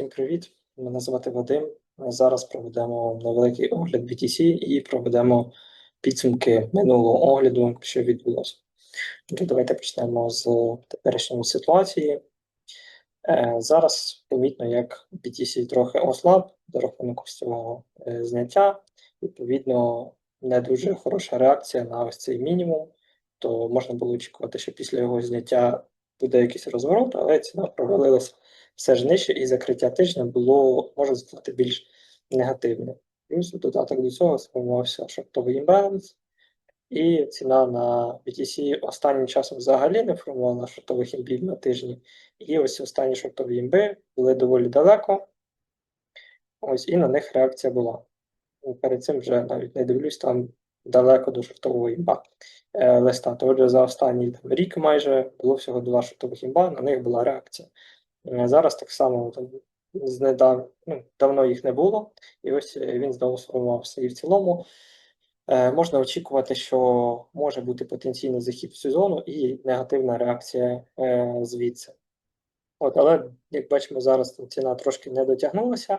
Всім привіт! Мене звати Вадим. Зараз проведемо невеликий огляд BTC і проведемо підсумки минулого огляду, що відбулося. Давайте почнемо з теперішньої ситуації. Е, Зараз помітно, як BTC трохи ослаб за рахунок цього е, зняття. Відповідно, не дуже хороша реакція на ось цей мінімум. То можна було очікувати, що після його зняття буде якийсь розворот, але ціна провалилася все ж нижче, і закриття тижня було, можна сказати, більш негативне. Плюс додаток до цього сформувався шортовий імбаланс, і ціна на BTC останнім часом взагалі не формувала шортових імбів на тижні. І ось останні шортові імби були доволі далеко. Ось і на них реакція була. Перед цим вже навіть не дивлюсь там далеко до шортового імба е, листа. Отже, за останній там, рік майже було всього два шортових імба, на них була реакція. Е, Зараз так само там, знедав, ну, давно їх не було, і ось е, він знову сформувався. І в цілому е, можна очікувати, що може бути потенційний захід в сезону і негативна реакція е, звідси. От, але, як бачимо, зараз там ціна трошки не дотягнулася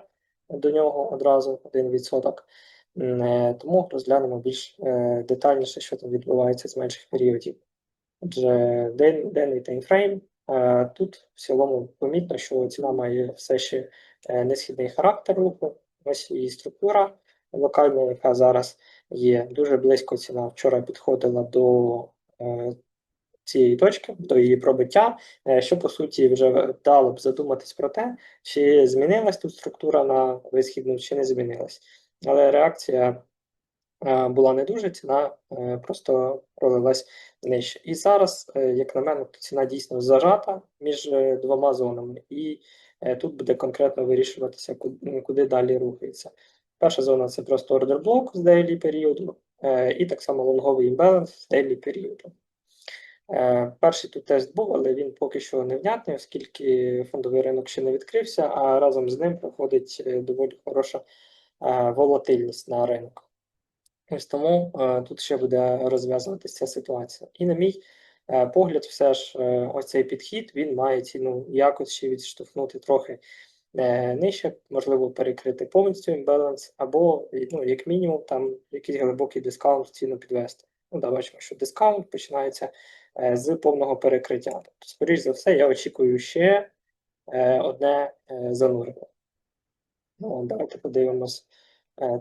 до нього одразу 1%. Е, Тому розглянемо більш е, детальніше, що там відбувається з менших періодів. Отже, денний таймфрейм. Е, Тут в цілому помітно, що ціна має все ще е, несхідний характер руху. Ось її структура локальна, яка зараз є дуже близько. Ціна вчора підходила до е, цієї точки, до її пробиття, що по суті вже дало б задуматись про те, чи змінилась тут структура на висхідну, чи не змінилась. Але реакція була не дуже, ціна е, просто пролилась нижче. І зараз, е, як на мене, ціна дійсно зажата між е, двома зонами, і е, тут буде конкретно вирішуватися, куди, далі рухається. Перша зона це просто ордер блок з дейлі періоду, е, і так само лонговий імбаланс з дейлі періоду. Е, Перший тут тест був, але він поки що невнятний, оскільки фондовий ринок ще не відкрився, а разом з ним проходить е, доволі хороша е, волатильність на ринку. Ось тому е, тут ще буде розв'язуватися ця ситуація. І на мій е, погляд, все ж е, ось цей підхід він має ціну якось ще відштовхнути трохи нижче, можливо, перекрити повністю імбаланс, або, ну, як мінімум, там якийсь глибокий дискаунт ціну підвести. Ну, да, бачимо, що дискаунт починається з повного перекриття. Тобто, скоріш за все, я очікую ще одне занурення. Ну, давайте подивимось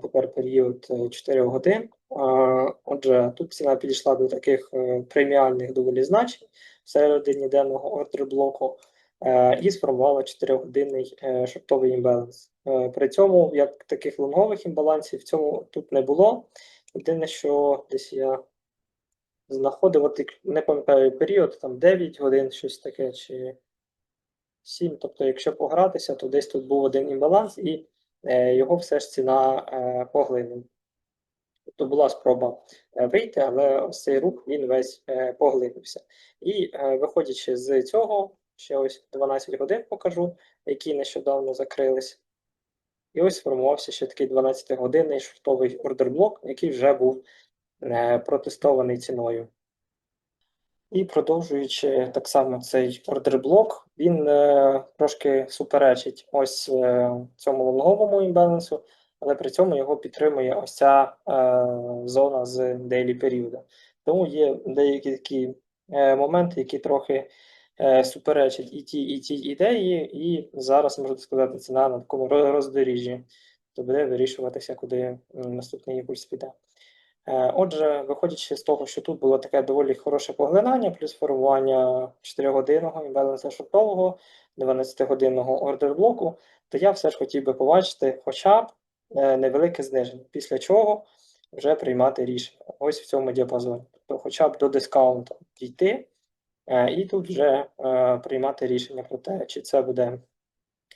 тепер період е, 4 годин. Е, Отже, тут ціна підійшла до таких е, преміальних доволі значень всередині денного ордер блоку е, і сформувала 4-годинний е, шортовий імбаланс. Е, При цьому, як таких лонгових імбалансів, в цьому тут не було. Єдине, що десь я знаходив, от не пам'ятаю період, там 9 годин, щось таке, чи 7. Тобто, якщо погратися, то десь тут був один імбаланс, і е, його все ж ціна е, поглинула. Тобто була спроба е, вийти, але ось цей рух він весь е, поглинувся. І е, виходячи з цього, ще ось 12 годин покажу, які нещодавно закрились. І ось сформувався ще такий 12-годинний шортовий ордерблок, який вже був е, протестований ціною. І продовжуючи так само цей ордерблок, він е, трошки суперечить ось е, цьому лонговому імбалансу, але при цьому його підтримує ось ця е, зона з дейлі періоду. Тому є деякі такі е, моменти, які трохи е, суперечать і ті, і ті ідеї, і зараз можна сказати, ціна на такому роздоріжжі, то буде вирішуватися, куди наступний імпульс піде. Е, Отже, виходячи з того, що тут було таке доволі хороше поглинання, плюс формування 4-годинного імбаланса шортового, 12-годинного ордер-блоку, то я все ж хотів би побачити хоча б е, невелике зниження, після чого вже приймати рішення. Ось в цьому діапазоні. Тобто хоча б до дискаунту дійти, е, і тут вже приймати рішення про те, чи це буде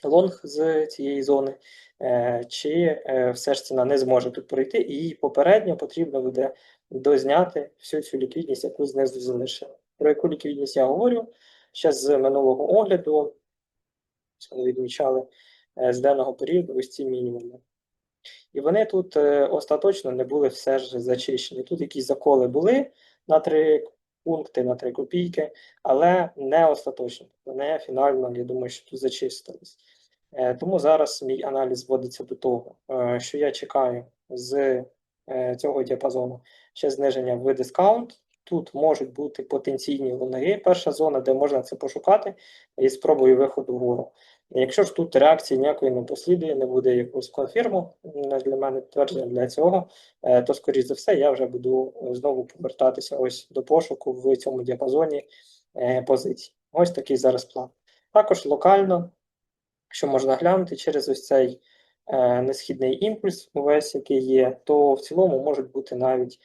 лонг з цієї зони, е, чи е, все ж ціна не зможе тут пройти, і їй попередньо потрібно буде дозняти всю цю ліквідність, яку знизу залишили. Про яку ліквідність я говорю? Ще з минулого огляду, що ми відмічали е, з денного періоду ось ці мінімуми. І вони тут остаточно не були все ж зачищені. Тут якісь заколи були на три пункти, на три копійки, але не остаточно, не фінально, я думаю, що тут зачистились. Е, Тому зараз мій аналіз зводиться до того, е, що я чекаю з е, цього діапазону ще зниження в дискаунт. Тут можуть бути потенційні лонги. Перша зона, де можна це пошукати, і спробую виходу вгору. Якщо ж тут реакції ніякої не послідує, не буде якогось конфірму для мене підтвердження для цього, то скоріш за все я вже буду знову повертатися ось до пошуку в цьому діапазоні позицій. Ось такий зараз план. Також локально, якщо можна глянути через ось цей е, несхідний імпульс, увесь, який є, то в цілому можуть бути навіть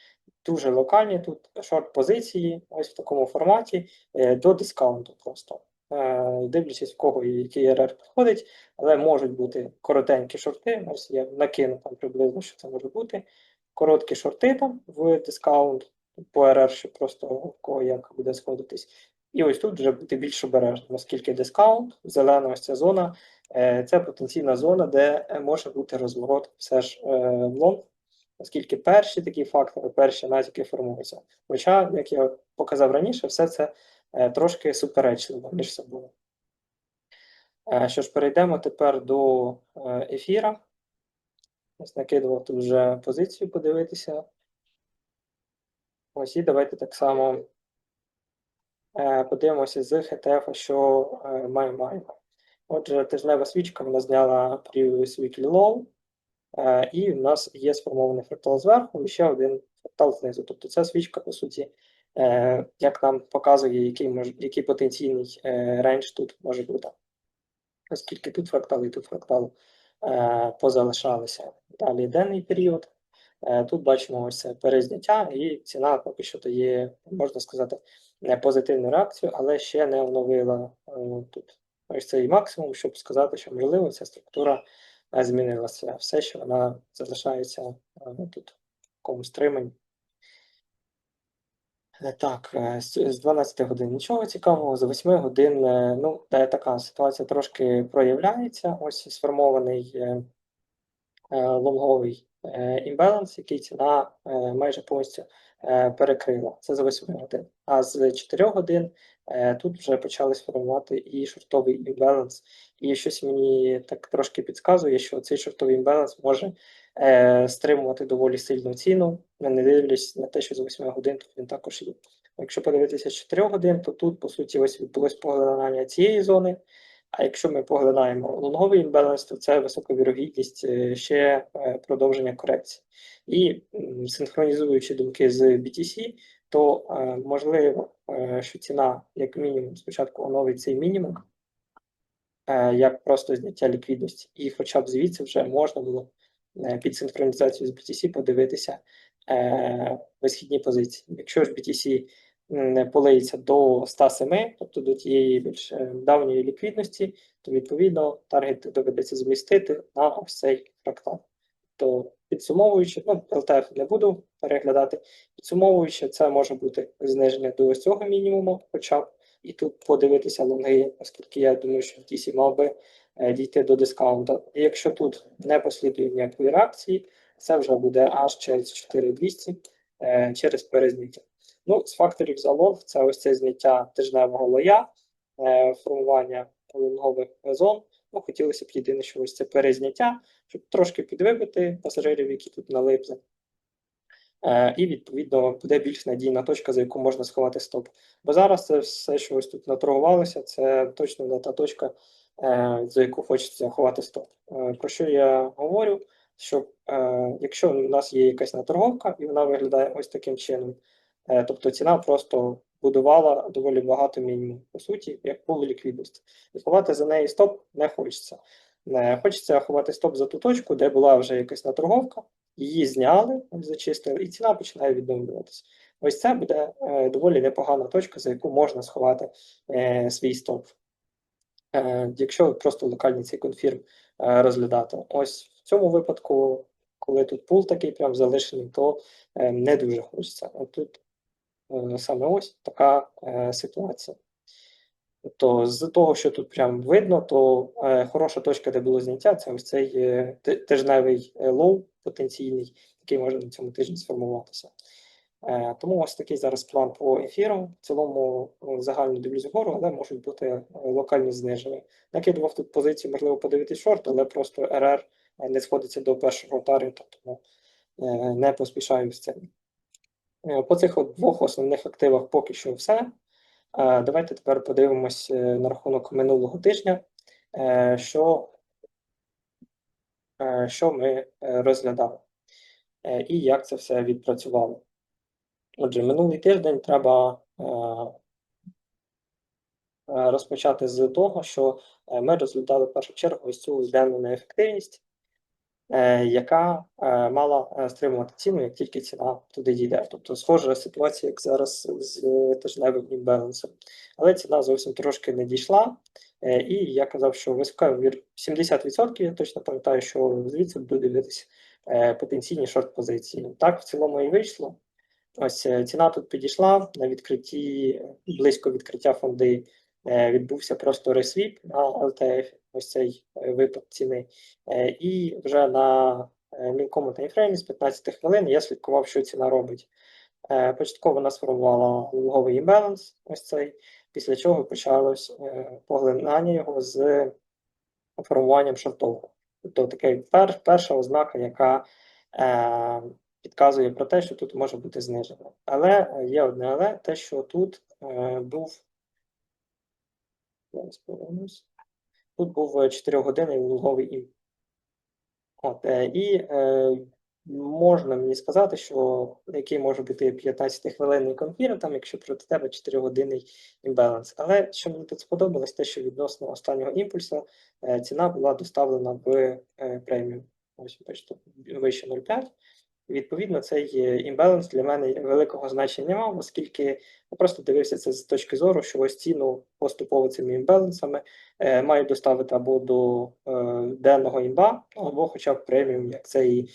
дуже локальні тут шорт-позиції, ось в такому форматі, е, до дискаунту просто. Е, Дивлячись, в кого і який РР підходить, але можуть бути коротенькі шорти. Ось я накину там приблизно, що це може бути. Короткі шорти там в дискаунт по РР, щоб просто в кого як буде сходитись. І ось тут вже бути більш обережним, оскільки дискаунт, зелена ось ця зона, це потенційна зона, де е, може бути розворот все ж е, в лонг, оскільки перші такі фактори, перші натяки формуються. Хоча, як я показав раніше, все це е, трошки суперечливо між собою. Е, Що ж, перейдемо тепер до е, ефіра. Ось накидував тут вже позицію подивитися. Ось і давайте так само е, подивимося з HTF, що е, має маємо. Отже, тижнева свічка вона зняла previous weekly low, і в нас є сформований фрактал зверху і ще один фрактал знизу. Тобто ця свічка, по суті, е, як нам показує, який, мож, який потенційний е, рейндж тут може бути. Оскільки тут фрактал і тут фрактал е, позалишалися. Далі денний період. Тут бачимо ось це перезняття, і ціна поки що дає, можна сказати, не позитивну реакцію, але ще не оновила тут ось цей максимум, щоб сказати, що можливо ця структура е, змінилася. Все, що вона залишається е, тут в такому стриманні. Е, Так, е, з з 12 годин нічого цікавого, з 8 годин, ну, та- така ситуація трошки проявляється. Ось сформований лонговий імбаланс, який ціна майже повністю е, перекрила. Це за 8 годин. А з 4 годин е, тут вже почали сформувати і шортовий імбаланс. І щось мені так трошки підказує, що цей шортовий імбаланс може е, стримувати доволі сильну ціну, не дивлячись на те, що за 8 годин тут він також є. Якщо подивитися з 4 годин, то тут, по суті, ось відбулось поглинання цієї зони. А якщо ми поглинаємо лонговий імбаланс, то це висока вірогідність е, ще е, продовження корекції. І синхронізуючи думки з BTC, то е, можливо, що ціна, як мінімум, спочатку оновить цей мінімум, як просто зняття ліквідності, і хоча б звідси вже можна було під синхронізацію з BTC подивитися висхідні позиції. Якщо ж BTC полиється до 107, тобто до тієї більш е, давньої ліквідності, то відповідно таргет доведеться змістити на ось цей фрактал. То підсумовуючи, ну, LTF не буду переглядати, підсумовуючи, це може бути зниження до ось цього мінімуму, хоча б і тут подивитися лонги, оскільки я думаю, що TC мав би е, дійти до дискаунта. І якщо тут не послідує ніякої реакції, це вже буде аж через 4200 е, через перезняття. Ну, з факторів залог це ось це зняття тижневого лоя, е, формування лонгових зон. Ну, хотілося б єдине, що ось це перезняття, щоб трошки підвибити пасажирів, які тут налипли. Е, і, відповідно, буде більш надійна точка, за яку можна сховати стоп. Бо зараз це все, що ось тут наторгувалося, це точно не та точка, е, за яку хочеться ховати стоп. Е, Про що я говорю? Що е, якщо у нас є якась наторговка, і вона виглядає ось таким чином, тобто ціна просто будувала доволі багато мінімум, по суті, як пул ліквідності. І ховати за неї стоп не хочеться. Не хочеться ховати стоп за ту точку, де була вже якась наторговка, її зняли, зачистили, і ціна починає відновлюватися. Ось це буде е, доволі непогана точка, за яку можна сховати е, свій стоп. Е, якщо просто локальний цей конфірм е, розглядати. Ось в цьому випадку, коли тут пул такий прям залишений, то е, не дуже хочеться. От тут е, саме ось така е, ситуація. Тобто, з того, що тут прям видно, то е, хороша точка, де було зняття, це ось цей е, тижневий е, лоу потенційний, який може на цьому тижні сформуватися. Е, Тому ось такий зараз план по ефіру. В цілому е, загально дивлюсь вгору, але можуть бути е, локальні зниження. Накидував тут позицію, можливо, подивитись шорт, але просто РР не сходиться до першого таргету, тому е, не поспішаю з цим. Е, По цих от двох основних активах поки що все. Е, Давайте тепер подивимось е, на рахунок минулого тижня, що, що ми розглядали і як це все відпрацювало. Отже, минулий тиждень треба розпочати з того, що ми розглядали в першу чергу ось цю денну неефективність, яка е, мала е, стримувати ціну, як тільки ціна туди дійде. Тобто схожа ситуація, як зараз з е, тижневим імбалансом. Але ціна зовсім трошки не дійшла. Е, І я казав, що висока вір 70%, я точно пам'ятаю, що звідси буду дивитися е, потенційні шорт-позиції. Так в цілому і вийшло. Ось е, ціна тут підійшла на відкритті, е, близько відкриття фонди е, відбувся просто ресвіп на LTF, ось цей е, випад ціни. Е, І вже на е, мілкому таймфреймі з 15 хвилин я слідкував, що ціна робить. Е, Початково вона сформувала лонговий імбаланс, ось цей, після чого почалось е, поглинання його з формуванням шортового. Тобто такий пер, перша ознака, яка е, підказує про те, що тут може бути зниження. Але е, є одне але, те, що тут е, був. Зараз повернусь. Тут був 4-годинний луговий імп. От, е, і е, можна мені сказати, що який може бути 15-хвилинний конфір, там, якщо проти тебе 4-годинний імбаланс. Але що мені тут сподобалось, те, що відносно останнього імпульсу е, ціна була доставлена в е, преміум. Ось бачите, вище 0,5. Відповідно, цей е, імбаланс для мене великого значення мав, оскільки я просто дивився це з точки зору, що ось ціну поступово цими імбалансами е, мають доставити або до е, денного імба, або хоча б преміум, як це і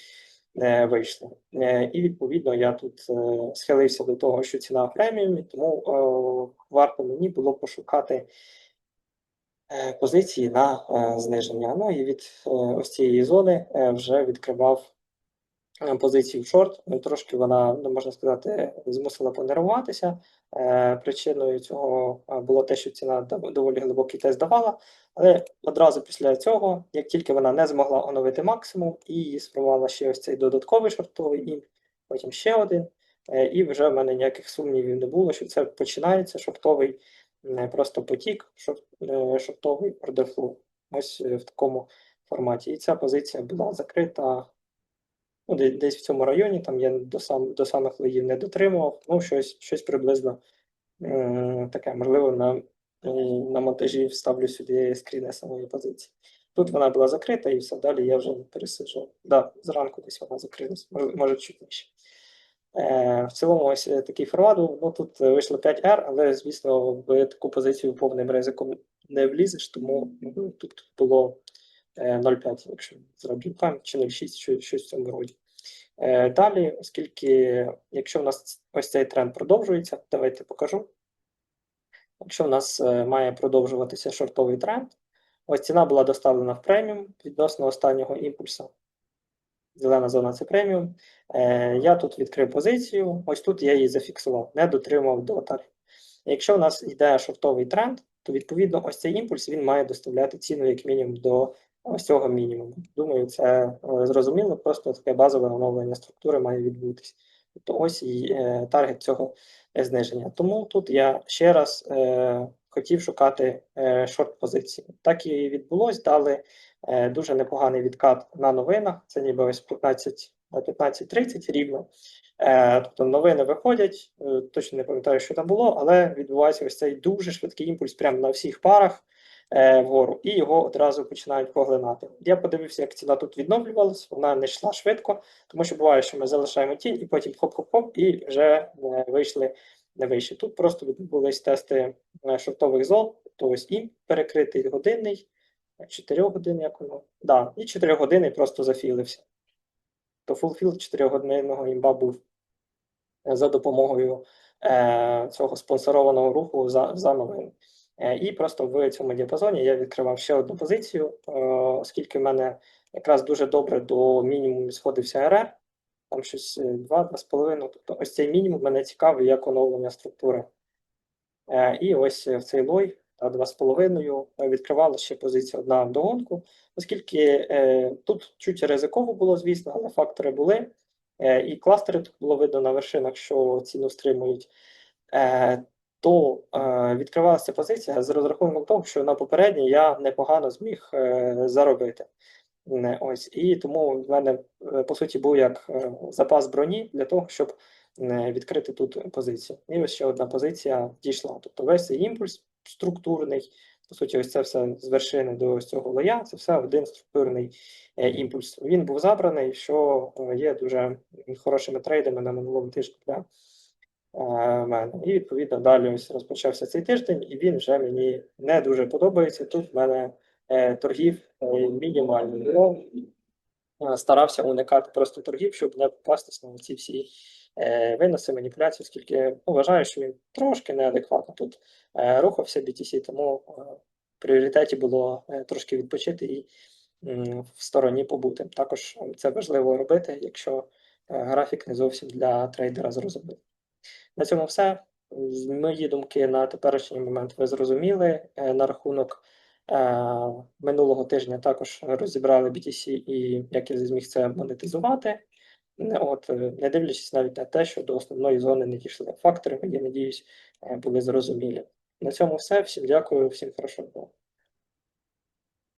е, вийшло. Е, і відповідно я тут е, схилився до того, що ціна в преміумі, тому е, варто мені було пошукати е, позиції на е, зниження. Ну і від е, ось цієї зони е, вже відкривав е, позицію в шорт. Ну, Трошки вона, ну, можна сказати, змусила понервуватися. Е, Причиною цього е, було те, що ціна доволі глибокий тест давала, але одразу після цього, як тільки вона не змогла оновити максимум і сформувала ще ось цей додатковий шортовий імп, потім ще один, і вже в мене ніяких сумнівів не було, що це починається шортовий е, просто потік, шортовий flow. Ось в такому форматі. І ця позиція була закрита ну, де- десь в цьому районі, там я до, сам, до самих лоїв не дотримував, ну, щось, щось приблизно е, таке, можливо, на, е, на монтажі вставлю сюди скріни самої позиції. Тут вона була закрита і все далі я вже не пересиджував. Да, зранку десь вона закрилась, може, чуть нижче. Е, в цілому ось е, такий формат. Ну, тут е, вийшло 5R, але, звісно, в таку позицію повним ризиком не влізеш, тому ну, тут було 0,5, якщо зроблю там, чи 0,6, що- щось в цьому роді. Е, Далі, оскільки, якщо в нас ось цей тренд продовжується, давайте покажу. Якщо в нас е, має продовжуватися шортовий тренд, ось ціна була доставлена в преміум відносно останнього імпульсу. Зелена зона це преміум. Е, Я тут відкрив позицію, ось тут я її зафіксував, не дотримав до. Якщо в нас йде шортовий тренд, то відповідно ось цей імпульс він має доставляти ціну як мінімум до ось цього мінімуму. Думаю, це е, зрозуміло, просто таке базове оновлення структури має відбутися. Тобто ось і е, таргет цього е, зниження. Тому тут я ще раз хотів шукати шорт-позиції. Так і відбулось, дали дуже непоганий відкат на новинах. Це ніби ось 15 на 15.30 рівно. Тобто новини виходять, точно не пам'ятаю, що там було, але відбувається ось цей дуже швидкий імпульс прямо на всіх парах вгору, і його одразу починають поглинати. Я подивився, як ціна тут відновлювалась, вона не йшла швидко, тому що буває, що ми залишаємо тінь, і потім хоп-хоп-хоп, і вже е, вийшли не вище. Тут просто відбулись тести е, шортових зон, тобто ось і перекритий годинний, 4 годин, як воно. Да, і 4 години просто зафілився. То фулфіл 4 годинного імба був е, за допомогою е, цього спонсорованого руху за, за новини. Е, І просто в цьому діапазоні я відкривав ще одну позицію, е, оскільки в мене якраз дуже добре до мінімуму сходився РР. там щось 2-2,5. Тобто ось цей мінімум мене цікавий як оновлення структури. Е, І ось в цей лой та 2,5 відкривала ще позиція одна в догонку, оскільки е, тут чуть ризиково було, звісно, але фактори були. Е, і кластери тут було видно на вершинах, що ціну стримують. То е, відкривалася позиція з розрахунком того, що на попередній я непогано зміг е, заробити. Не, ось і тому в мене е, по суті був як е, запас броні для того, щоб е, відкрити тут позицію. І ось ще одна позиція дійшла. Тобто весь цей імпульс структурний, по суті, ось це все з вершини до ось цього лоя, це все один структурний е, імпульс. Він був забраний, що е, є дуже хорошими трейдами на минулому тижні для мене. І відповідно далі ось розпочався цей тиждень, і він вже мені не дуже подобається. Тут в мене е, торгів е, мінімально. Ну, е, старався уникати просто торгів, щоб не попастись на ці всі виноси, маніпуляції, оскільки ну, вважаю, що він трошки неадекватно тут е, рухався BTC, тому в пріоритеті було трошки відпочити і в стороні побути. Також це важливо робити, якщо графік не зовсім для трейдера зрозумілий. На цьому все. Мої думки на теперішній момент ви зрозуміли. Е, На рахунок е, минулого тижня також розібрали BTC і як я зміг це монетизувати. От, е, не дивлячись навіть на те, що до основної зони не дійшли фактори, я надіюсь, були зрозумілі. На цьому все. Всім дякую, всім хорошого.